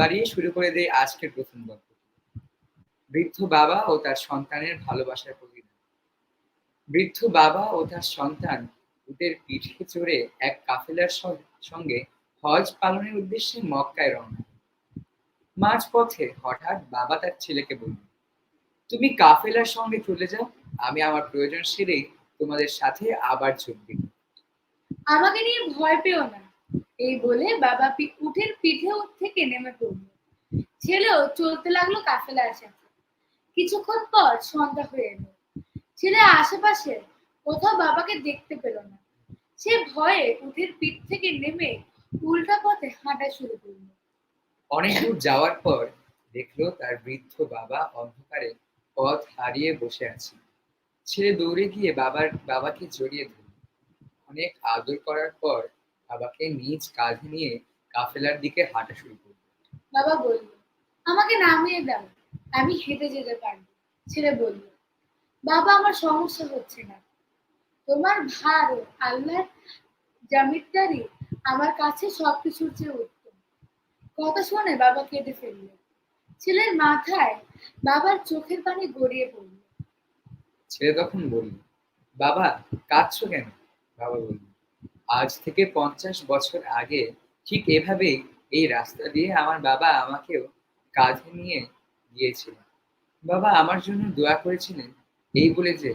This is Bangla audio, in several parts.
বাড়িয়ে শুরু করে দেয় আজকের প্রথম গল্প। বৃদ্ধ বাবা ও তার সন্তানের ভালোবাসার প্রতিদান। বৃদ্ধ বাবা ও তার সন্তান উটের পিঠে চড়ে এক কাফেলার সঙ্গে হজ পালনের উদ্দেশ্যে মক্কায় রওনা মাঝ পথে হঠাৎ বাবা তার ছেলেকে বলল, তুমি কাফেলার সঙ্গে চলে যাও, আমি আমার প্রয়োজন সেরেই তোমাদের সাথে আবার যোগ দিব। আমাকে নিয়ে ভয় পেও না। এই বলে বাবা উটের পিঠে থেকে নেমে পড়ল। ছেলেও চলতে লাগল কাফেলার সাথে। কিছুক্ষণ পর সন্ধ্যা হয়ে এলো। ছেলে আশেপাশে কোথাও বাবাকে দেখতে পেল না। সে ভয়ে উটের পিঠ থেকে নেমে উল্টা পথে হাঁটা শুরু করল। অনেক দূর যাওয়ার পর দেখল তার বৃদ্ধ বাবা অন্ধকারে পথ হারিয়ে বসে আছে। ছেলে দৌড়ে গিয়ে বাবার, বাবাকে জড়িয়ে ধরল। অনেক আদর করার পর বাবাকে নিজ কাঁধে নিয়ে কাফেলার দিকে হাঁটা শুরু করল। বাবা বলল আমাকে নামিয়ে দাও আমি হেঁটে যেতে পারব। ছেলে বলল বাবা আমার সমস্যা হচ্ছে না। তোমার ভার ও আল্লাহর জামিনদারি আমার কাছে সবকিছুর চেয়ে উত্তম। কথা শুনে বাবা কেঁদে ফেলল। ছেলের মাথায় বাবার চোখের পানি গড়িয়ে পড়ল। ছেলে তখন বলল বাবা কাঁদছো কেন? বাবা বলল আজ থেকে পঞ্চাশ বছর আগে ঠিক এভাবেই এই রাস্তা দিয়ে আমার বাবা আমাকেও কাঁধে নিয়ে গিয়েছিলেন। বাবা আমার জন্য দোয়া করেছিলেন এই বলে যে,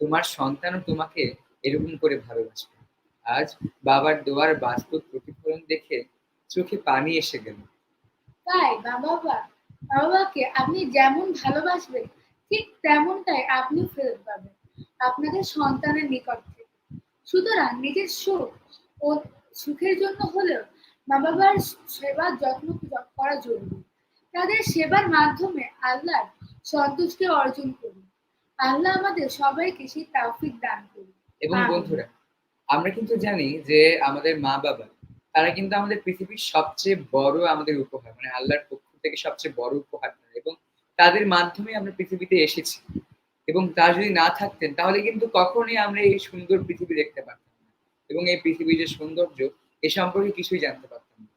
তোমার সন্তানও তোমাকে এরকম করে ভালোবাসবে। আজ বাবার দোয়ার বাস্তব প্রতিফলন দেখে চোখে পানি এসে গেল। তাই বাবা বাবাকে আপনি যেমন ভালোবাসবেন, ঠিক তেমনটাই আপনি ফেরত পাবেন। আপনাদের সন্তানের নিকট সুতরাং নিজের সুখ ও সুখের জন্য হলেও মা বাবার সেবার যত্ন করা জরুরি। তাদের সেবার মাধ্যমে আল্লাহর সন্তুষ্টি অর্জন করুন। আল্লাহ আমাদের সবাইকে সেই তাওফিক দান করুন। এবং বন্ধুরা আমরা কিন্তু জানি যে আমাদের মা বাবা তারা কিন্তু আমাদের পৃথিবীর সবচেয়ে বড় আমাদের উপহার মানে আল্লাহর পক্ষ থেকে সবচেয়ে বড় উপহার। এবং তাদের মাধ্যমে আমরা পৃথিবীতে এসেছি। এবং তা যদি না থাকতেন, তাহলে কিন্তু কখনোই আমরা এই সুন্দর পৃথিবী দেখতে পারতাম এবং এই পৃথিবীর যে সৌন্দর্য, এ সম্পর্কে কিছুই জানতে পারতাম না।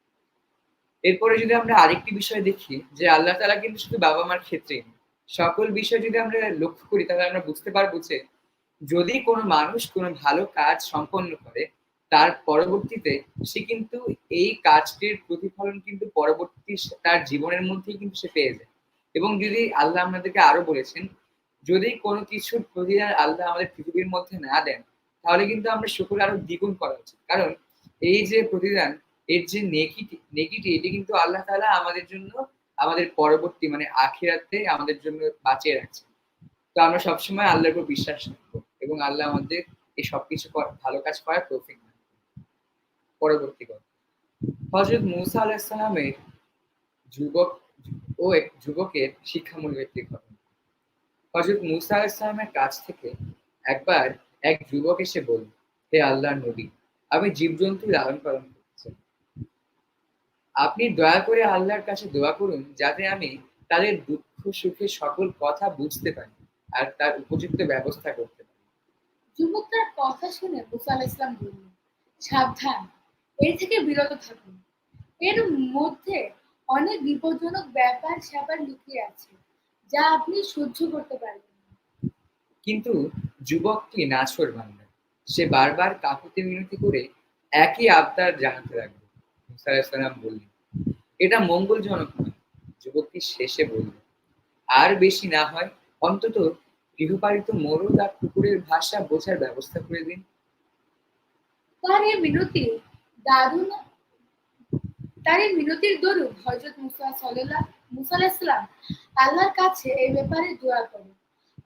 এরপরে যদি আমরা আরেকটি বিষয় দেখি, যে আল্লাহ তালা কিন্তু শুধু বাবা মার ক্ষেত্রেই সকল বিষয় যদি আমরা লক্ষ্য করি, তাহলে আমরা বুঝতে পারব যে, যদি কোনো মানুষ কোনো ভালো কাজ সম্পন্ন করে, তার পরবর্তীতে সে কিন্তু এই কাজটির প্রতিফলন কিন্তু পরবর্তী তার জীবনের মধ্যেই কিন্তু সে পেয়ে যায়। এবং যদি আল্লাহ আমাদেরকে আরও বলেছেন যদি কোনো কিছুর প্রতিদান আল্লাহ আমাদের পৃথিবীর মধ্যে না দেন, তাহলে কিন্তু আমরা শুকুর আরও দ্বিগুণ করা উচিত। কারণ এই যে প্রতিদান, এর যে নেকিটি এটি কিন্তু আল্লাহ তাআলা আমাদের জন্য আমাদের পরবর্তী মানে আখিরাতে আমাদের জন্য বাঁচিয়ে রাখছে তো আমরা সবসময় আল্লাহর উপর বিশ্বাস রাখব এবং আল্লাহ আমাদের এই সবকিছু ভালো কাজ করার তৌফিক। পরবর্তী কথা হজরত মুসা আলাহিসাল্লামের যুবক, ও এক যুবকের শিক্ষামূলক একটি ঘটনা হজরত মুসা আলাহিসাল্লামের কাছ থেকে একবার এক যুবক এসে বলল, হে আল্লাহর নবী, আমি জীবজন্তু লালন পালন করছি। আপনি দয়া করে আল্লাহর কাছে দোয়া করুন যাতে আমি তাদের দুঃখ, সুখে সকল কথা বুঝতে পারি আর তার উপযুক্ত ব্যবস্থা করতে পারি। যুবকটার কথা শুনে মুসা আলাহ ইসলাম বললেন সাবধান, এর থেকে বিরত থাকুন। এর মধ্যে অনেক বিপজ্জনক ব্যাপার স্যাপার লুকিয়ে আছে। যা আপনি সহ্য করতে পারবেন কিন্তু যুবকটি নাছর বান্দা। সে বারবার কাকুতি মিনতি করে একই আবদার জানাতে লাগল মুসা আলাহিসাল্লাম বললেন এটা মঙ্গলজনক নয়। যুবকটি শেষে বলল আর বেশি না হয় অন্তত গৃহপালিত মোরগ আর কুকুরের ভাষা বোঝার ব্যবস্থা করে দিন। তার এই মিনতি দারুণ তার এই মিনতির দরুন হজরত মুসা সাল্লাহ মুসা আল্লাহর কাছে এই ব্যাপারে দোয়া করেন।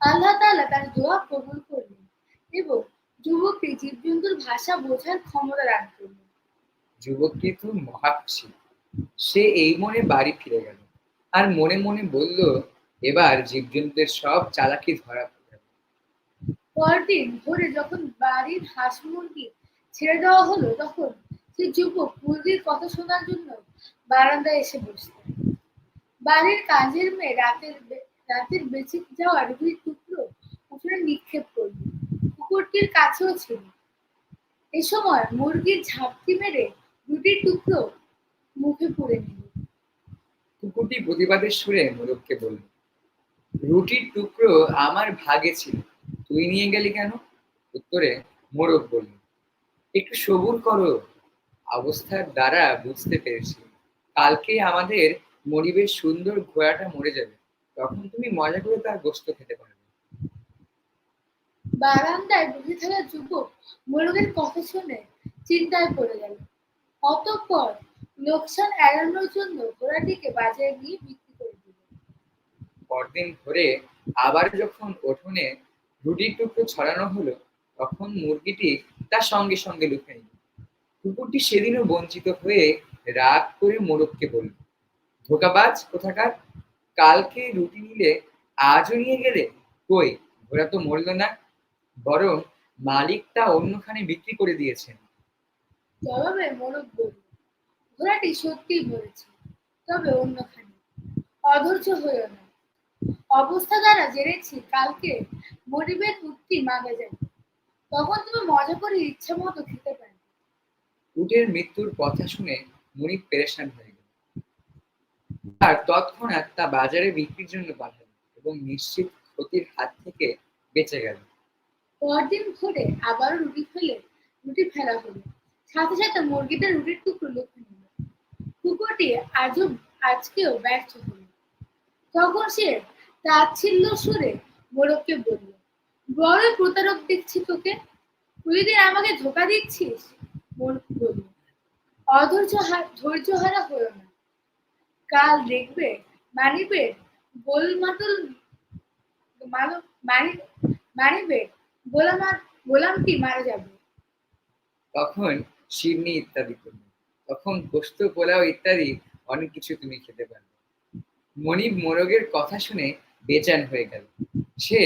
আল্লাহ তাআলা তার দোয়া কবুল করলেন এবং যুবকটি জীবজন্তুর ভাষা বোঝার ক্ষমতা দান করলেন। যুবকটি তো মহাখুশি। সে এই মনে বাড়ি ফিরে গেল আর মনে মনে বলল এবার জীবজন্তুদের সব চালাকি ধরা পড়বে পরদিন ভোরে যখন বাড়ির হাঁস মুরগি ছেড়ে দেওয়া হলো তখন সে যুবক মুরগির কথা শোনার জন্য বারান্দায় এসে বসল। বাড়ির কাজের মেয়ে রাতের রাতের বেঁচে যাওয়া রুটির টুকরো উঠোনে নিক্ষেপ করল। কুকুরটির কাছেও ছিল। এ সময় মুরগির ঝাপটি মেরে রুটির টুকরো মুখে পুড়ে নিল। কুকুরটি প্রতিবাদের সুরে মোরগকে বলল, রুটির টুকরো আমার ভাগে ছিল। তুই নিয়ে গেলি কেন? উত্তরে মোরগ বলল, একটু সবুর করো। অবস্থার দ্বারা বুঝতে পেরেছি। কালকে আমাদের মরিবের সুন্দর ঘোড়াটা মরে যাবে। তখন তুমি মজা করে তার গোস্ত খেতে পারবে। বারান্দায় বসে থাকা যুবক মোরগের কথা শুনে চিন্তায় পড়ে গেল। অতঃপর লোকসান এড়ানোর জন্য ঘোড়াটিকে বাজারে গিয়ে বিক্রি করে দিল। পরদিন ভোরে আবার যখন উঠোনে রুটির টুকরো ছড়ানো হলো তখন মুরগিটি তার সঙ্গে সঙ্গে লুকিয়ে নিল। কুকুরটি সেদিনও বঞ্চিত হয়ে রাগ করে মোরগকে বলল ধোকাবাজ কোথাকার? কালকে রুটি নিলে আজও নিয়ে গেলে? কই ওরা তো মরল না। বরং মালিক তা অন্যখানে বিক্রি করে দিয়েছেন। জবাবে মোরগ বলল ঘোড়াটি সত্যিই মরেছে তবে অন্যখানে। অধৈর্য হইও না। অবস্থা দ্বারা জেনেছি কালকে মরিবের উঠতি মাগে যাবে। তখন তুমি মজা করে ইচ্ছা মতো খেতে পারবে। উটের মৃত্যুর কথা শুনে মনিব পেরেশান হয়ে আর তৎক্ষণাৎ তা বাজারে বিক্রির জন্য পাঠালো এবং নিশ্চিত ক্ষতির হাত থেকে বেঁচে গেল পরদিন ভোরে আবারও রুটি ফেলে রুটি ফেলা হলো। সাথে সাথে মুরগিটা রুটির টুকরো লক্ষ্য নিল। কুকুরটি আজও, আজকেও ব্যর্থ হলো। তখন সে তাচ্ছিল্য সুরে মোরগকে বলল, বড় প্রতারক দেখছি তোকে। প্রতিদিন আমাকে ধোকা দিচ্ছিস? মোরগ বলল, অধৈর্য ধৈর্য হারা হলো না। কাল দেখবে মানিবের গোলমাটল মানব মানি, মানিবে গোলামার গোলামটি মারা যাবে। তখন শিরনি ইত্যাদি করবে। তখন গোস্ত পোলাও ইত্যাদি অনেক কিছু তুমি খেতে পারবে। মনিব মোরগের কথা শুনে বেচান হয়ে গেল। সে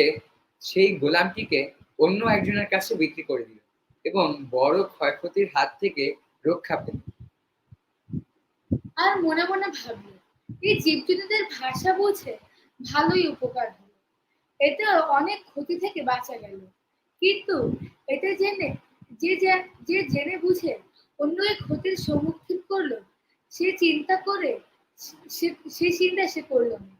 সেই গোলামটিকে অন্য একজনের কাছে বিক্রি করে দিল এবং বড় ক্ষয়ক্ষতির হাত থেকে রক্ষা পেল। আর মনে মনে ভাবলো, এই জীবজন্তুদের ভাষা বুঝে ভালোই উপকার হলো। এতে অনেক ক্ষতি থেকে বাঁচা গেল। কিন্তু এটা জেনে, যে যে- জেনে বুঝে অন্যকে ক্ষতির সম্মুখীন করল, সে চিন্তা করে সে- চিন্তা সে করল না।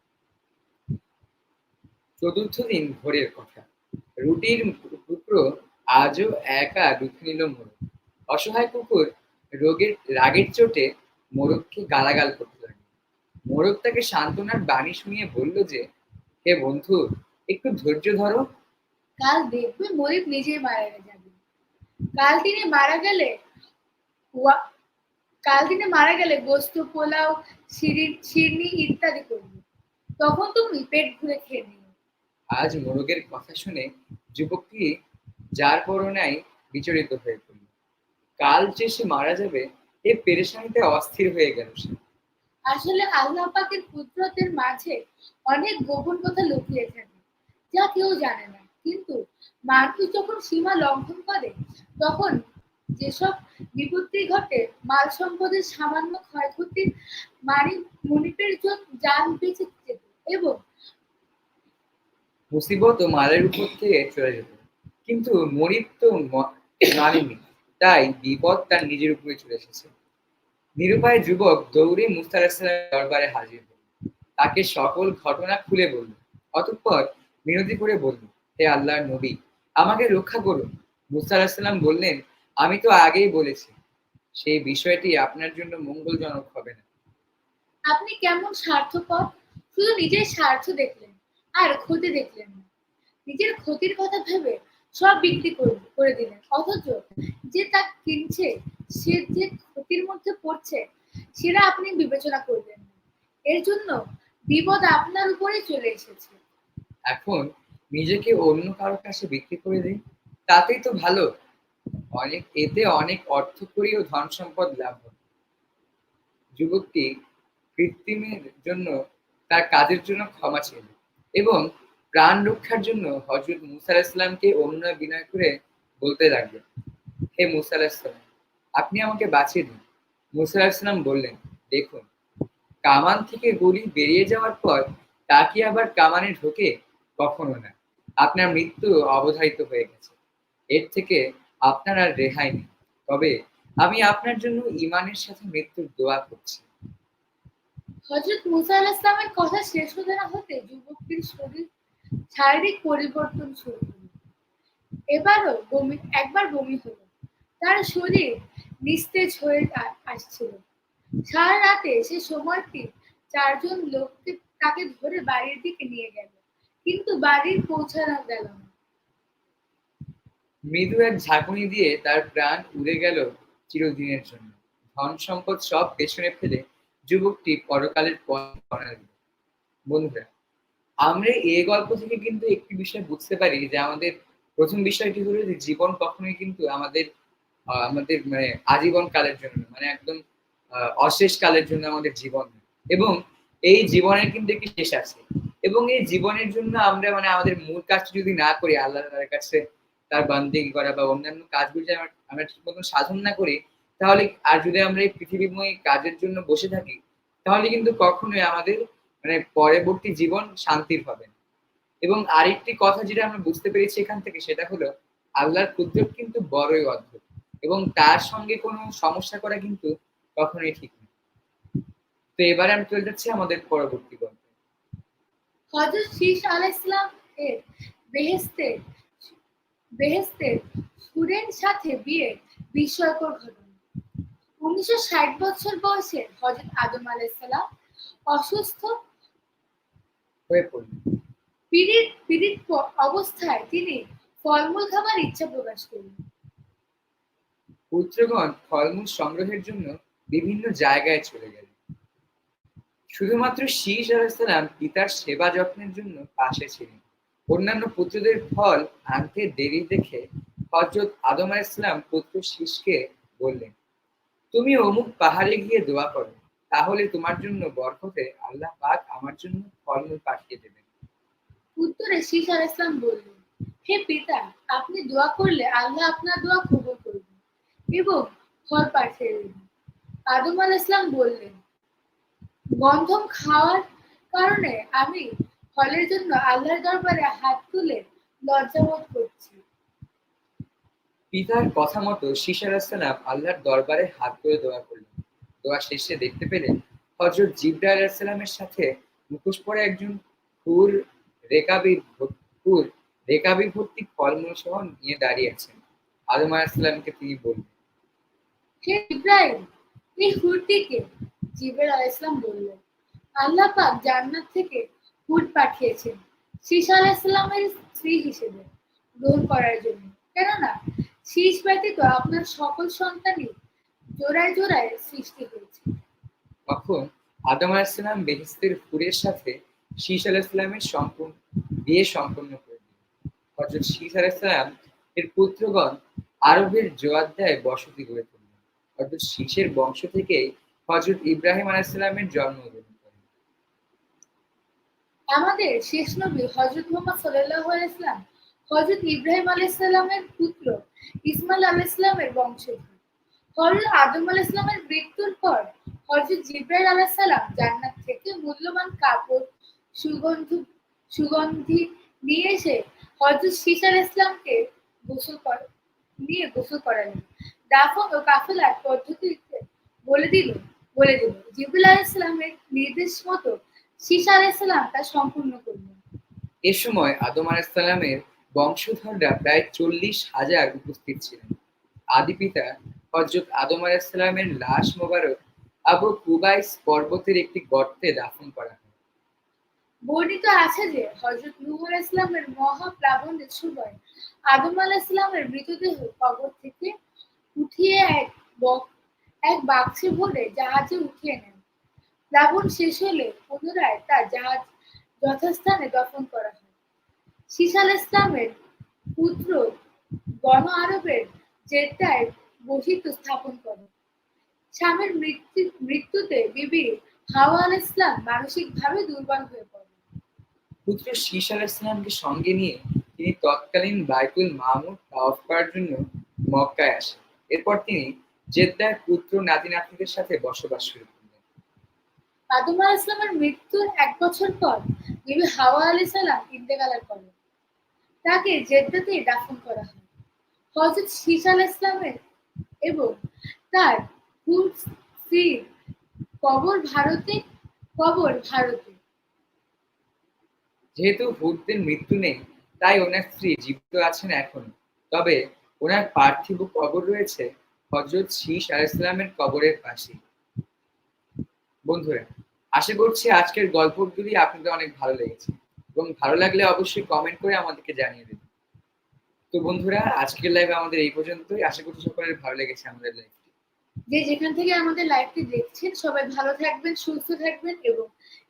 চতুর্থ দিন ভোরের কথা। রুটির টুকরো আজও একা দুঃখ নিল মোরগ অসহায় কুকুর রোগের, রাগের চোটে মোরগকে গালাগাল করতে লাগল। মোরগ তাকে সান্ত্বনার বাণী শুনিয়ে বলল যে হে বন্ধু একটু ধৈর্য ধরো। কাল দেখবে মরিব নিজেই মারা যাবে। কাল তিনি মারা গেলে কাল তিনি মারা গেলে গোস্ত পোলাও শিরি- শিরনি ইত্যাদি করবে। তখন তুমি পেট ভরে খেয়ে নিও। আজ মোরগের কথা শুনে যুবকটি যার করোনায় বিচলিত হয়ে পড়ল। কাল যে সে মারা যাবে পেরেশানিতে অস্থির হয়ে গেল সে। আসলে আল্লাহ পাকের কুদরতের মাঝে অনেক গোপন কথা লুকিয়ে থাকে যা কেউ জানে না। কিন্তু মানুষ যখন সীমা লঙ্ঘন করে তখন যেসব বিপত্তি ঘটে মাল সম্পদের সামান্য ক্ষয়ক্ষতির মানি মনিপের জন্য যান বেঁচে যেত এবং মুসিবত ও মালের উপর থেকে চলে যেত। কিন্তু মরিব তো মানেনি তাই বিপদ তার নিজের উপরে চলে এসেছে। নিরুপায় যুবক দৌড়ে মুস্তা আলাহিসাল্লামের দরবারে হাজির হল। তাকে সকল ঘটনা খুলে বলল, অতঃপর মিনতি করে বলল, হে আল্লাহর নবী, আমাকে রক্ষা করুন মুস্তা আলাহিসাল্লাম বললেন, আমি তো আগেই বলেছি, সেই বিষয়টি আপনার জন্য মঙ্গলজনক হবে না। আপনি কেমন স্বার্থপর? শুধু নিজের স্বার্থ দেখলেন, আর ক্ষতি দেখলেন নিজের ক্ষতির কথা ভেবে সব বিক্রি করে- করে দিলেন। অথচ যে তা কিনছে সে যে ক্ষতির মধ্যে পড়ছে, সেটা আপনি বিবেচনা করবেন এর জন্য বিপদ আপনার উপরে চলে এসেছে। এখন নিজেকে অন্য কারও কাছে বিক্রি করে দিন, তাতেই তো ভালো। অনেক, এতে অনেক অর্থকরী ও ধন সম্পদ লাভ হবে। যুবকটি কৃত্রিমের জন্য তার কাজের জন্য ক্ষমা ছিল এবং প্রাণ রক্ষার জন্য হজরত মুসা ইসলামকে অনুনয় বিনয় করে বলতে লাগলেন, হে মুসা ইসলাম আপনি আমাকে বাঁচিয়ে দিন। মুসা ইসলাম বললেন, দেখুন, কামান থেকে গুলি বেরিয়ে যাওয়ার পর তা কি আবার কামানে ঢোকে? কখনো না। আপনার মৃত্যু অবধারিত হয়ে গেছে। এর থেকে আপনার আর রেহাই নেই। তবে আমি আপনার জন্য ইমানের সাথে মৃত্যুর দোয়া করছি। হজরত মুসা আলাহ ইসলামের কথা শেষ হতে না হতে যুবকটির শরীর শারীরিক পরিবর্তন শুরু হলো। এবারও বমি, একবার বমি হলো। তার শরীর নিস্তেজ হয়ে আসছিল। সারা রাতে সে সময়টি চারজন লোককে তাকে ধরে বাড়ির দিকে নিয়ে গেল, কিন্তু বাড়ির পৌঁছানো গেল না। মৃদু এক ঝাঁকুনি দিয়ে তার প্রাণ উড়ে গেল চিরদিনের জন্য। ধন সম্পদ সব পেছনে ফেলে যুবকটি পরকালের পথ বন্ধুরা, আমরা এই গল্প থেকে কিন্তু একটি বিষয় বুঝতে পারি যে আমাদের প্রথম বিষয়টি হলো যে জীবন কখনোই কিন্তু আমাদের আমাদের মানে আজীবন কালের জন্য মানে একদম অশেষ কালের জন্য আমাদের জীবন এবং এই জীবনের কিন্তু একটি শেষ আছে। এবং এই জীবনের জন্য আমরা মানে আমাদের মূল কাজটি যদি না করি, আল্লাহ কাছে তার বান্দিগি করা বা অন্যান্য কাজগুলো যদি আমরা ঠিক মতন সাধন না করি, তাহলে আর যদি আমরা এই পৃথিবীময় কাজের জন্য বসে থাকি, তাহলে কিন্তু কখনোই আমাদের মানে পরবর্তী জীবন শান্তির হবে এবং আরেকটি কথা যেটা আমরা বুঝতে পেরেছি এখান থেকে, সেটা হলো আল্লাহর কুদরত কিন্তু বড়ই অদ্ভুত। এবং তার সঙ্গে কোনো সমস্যা করা কিন্তু কখনোই ঠিক না। তো এবারে আমি চলে যাচ্ছি আমাদের পরবর্তী গল্পে। হজরত শীষ এর বেহেস্তের সুরের সাথে বিয়ে বিস্ময়কর ঘটনা। উনিশশো ষাট বছর বয়সে হজরত আদম আলাইসাল্লাম অসুস্থ হয়ে পড়ল পীড়িত পীড়িত অবস্থায় তিনি ফলমূল খাবার ইচ্ছা প্রকাশ করলেন। পুত্রগণ ফলমূল সংগ্রহের জন্য বিভিন্ন জায়গায় চলে গেলেন। শুধুমাত্র শীষ আলাইসালাম পিতার সেবা যত্নের জন্য পাশে ছিলেন। অন্যান্য পুত্রদের ফল আনতে দেরি দেখে হজরত আদম আলাইসালাম পুত্র শীষকে বললেন, তুমি অমুক পাহাড়ে গিয়ে দোয়া করো, তাহলে তোমার জন্য বরকতে আল্লাহ পাক আমার জন্য ফলমূল পাঠিয়ে দেবেন। উত্তরে শীষ আলাহ বললেন, হে পিতা, আপনি দোয়া করলে আল্লাহ আপনার দোয়া কবুল করবেন এবং ফল পাঠিয়ে আদম আলাহ ইসলাম বললেন, গন্ধম খাওয়ার কারণে আমি ফলের জন্য আল্লাহর দরবারে হাত তুলে লজ্জাবোধ করছি। পিতার কথা মতো আলাহিসাল্লাম আল্লাহর দরবারে হাত ধরে দোয়া করলেন। দোয়া শেষে দেখতে পেলেন হজরত জিব্রা আলাহিসাল্লামের সাথে মুখোশ পরে একজন ফুর রেকাবির ভর- ফুর রেকাবি ভর্তি ফলমূল সহ নিয়ে দাঁড়িয়ে আছেন। আদম আলাহিসাল্লামকে তিনি বললেন হে ইব্রাহিম? এই হুরটিকে জিবের আল্লাহ পাক জান্নাত থেকে হুট পাঠিয়েছেন। শীষ স্ত্রী হিসেবে গ্রহণ করার জন্য। কেননা শীষ ব্যতীত আপনার সকল সন্তানই জোড়ায় জোড়ায় সৃষ্টি হয়েছে। তখন আদম আলাহিসাল্লাম বেহিস্তের ফুরের সাথে শীষ আলাহিসাল্লামের সম্পূর্ণ বিয়ে সম্পন্ন করে দিলেন। হজরত শীষ এর পুত্রগণ আরবের জোয়াদ্দায় বসতি গড়ে অর্থাৎ শীষের বংশ থেকেই হজরত ইব্রাহিম আলাহিসাল্লামের জন্মগ্রহণ করেন। আমাদের শেষ নবী হজরত মোহাম্মদ সাল্লাহ ইসলাম হজরত ইব্রাহিম আলাইসাল্লামের পুত্র ইসমাইল আলাইসাল্লামের বংশধর। হজরত আদম আলাইসাল্লামের মৃত্যুর পর হজরত জিব্রাইল আলাইসাল্লাম জান্নাত থেকে মূল্যবান কাপড়, সুগন্ধ, সুগন্ধি নিয়ে এসে হজরত শীষ আল ইসলামকে গোসল কর নিয়ে গোসল করালেন। দাফন ও কাফেলার পদ্ধতিতে বলে দিল বলে দিল। জিবুল আলাইসাল্লামের নির্দেশ মতো শীষ আলাইসাল্লাম তা সম্পূর্ণ করলেন এ সময় আদম আলাহিসাল্লামের বংশধররা প্রায় চল্লিশ হাজার উপস্থিত ছিলেন। আদি পিতা হজরত আদম আলাহিসাল্লামের লাশ মোবারক আবু কুবাইস পর্বতের একটি গর্তে দাফন করা হয়। বর্ণিত আছে যে হজরত নূহ ইসলামের মহাপ্লাবনের সময় আদম আলাইসলামের মৃতদেহ কবর থেকে উঠিয়ে এক এক বাক্সে ভরে জাহাজে উঠিয়ে নেন। প্লাবন শেষ হলে পুনরায় তার জাহাজ যথাস্থানে দফন করা হয়। আল ইসলামের পুত্র গণ আরবের জেদ্দায় বসিত স্থাপন করেন। স্বামীর মৃত্যু, মৃত্যুতে বিবি হাওয়া আল ইসলাম মানসিকভাবে দুর্বল হয়ে পড়েন। পুত্র শীষ আলাহিসাল্লামকে সঙ্গে নিয়ে তিনি তৎকালীন বাইতুল মামুদ তাওয়াফ করার জন্য মক্কায় আসেন। এরপর তিনি জেদ্দার পুত্র নাতি নাতনিদের সাথে বসবাস শুরু করলেন। ইসলামের মৃত্যুর এক বছর পর বিবি হাওয়া আলী সালাম করেন তাকে জেদ্দাতেই দাফন করা হয়। হজরত ইসলামের এবং তার স্ত্রীর কবর ভারতে কবর ভারতে। যেহেতু হুরদের মৃত্যু নেই তাই ওনার স্ত্রী জীবিত আছেন এখন তবে ওনার পার্থিব কবর রয়েছে হজরত শীষ আলাইসালামের কবরের পাশে। বন্ধুরা, আশা করছি আজকের গল্পগুলি আপনাদের অনেক ভালো লেগেছে এবং ভালো লাগলে অবশ্যই কমেন্ট করে আমাদেরকে জানিয়ে দেবেন তো বন্ধুরা, আজকের লাইভ আমাদের এই পর্যন্তই। আশা করছি সকলের ভালো লেগেছে আমাদের লাইভটি যে যেখান থেকে আমাদের লাইভটি দেখছেন, সবাই ভালো থাকবেন, সুস্থ থাকবেন এবং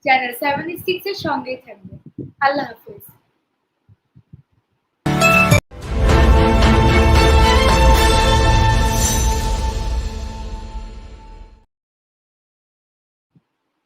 চ্যানেল সেভেন সিক্স এর সঙ্গেই থাকবেন। আল্লাহ হাফিজ।